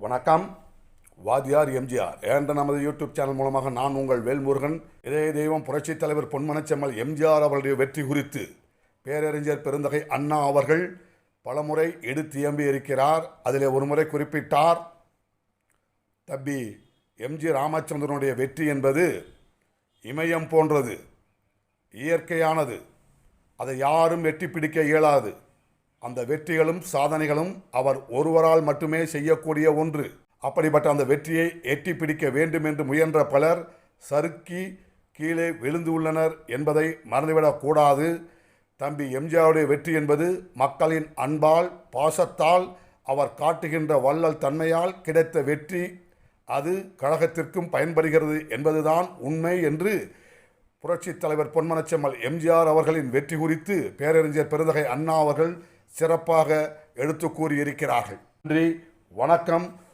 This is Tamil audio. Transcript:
வணக்கம். வாதியார் எம்ஜிஆர். என்ற நமது யூடியூப் சேனல் மூலமாக நான் உங்கள் வேல்முருகன். இதய தெய்வம் புரட்சித் தலைவர் பொன்மனச்செம்மல் எம்ஜிஆர் அவர்களுடைய வெற்றி குறித்து பேரறிஞர் பெருந்தகை அண்ணா அவர்கள் பலமுறை எடுத்து எம்பி இருக்கிறார். அதிலே ஒருமுறை குறிப்பிட்டார். தம்பி எம்ஜி ராமச்சந்திரனுடைய வெற்றி என்பது இமயம் போன்றது. இயற்கையானது. அதை யாரும் வெட்டி பிடிக்க இயலாது. அந்த வெற்றிகளும் சாதனைகளும் அவர் ஒருவரால் மட்டுமே செய்யக்கூடிய ஒன்று. அப்படிப்பட்ட அந்த வெற்றியை எட்டி பிடிக்க வேண்டும் என்று முயன்ற பலர் சறுக்கி கீழே விழுந்துள்ளனர் என்பதை மறந்துவிடக்கூடாது தம்பி எம்ஜிஆருடைய வெற்றி என்பது மக்களின் அன்பால் பாசத்தால் அவர் காட்டுகின்ற வள்ளல் தன்மையால் கிடைத்த வெற்றி. அது கழகத்திற்கும் பயன்படுகிறது என்பதுதான் உண்மை என்று புரட்சித் தலைவர் பொன்மனச்செம்மல் எம்ஜிஆர் அவர்களின் வெற்றி குறித்து பேரறிஞர் பெருந்தகை அண்ணா அவர்கள் சிறப்பாக எடுத்து கூறியிருக்கிறார்கள். நன்றி வணக்கம்.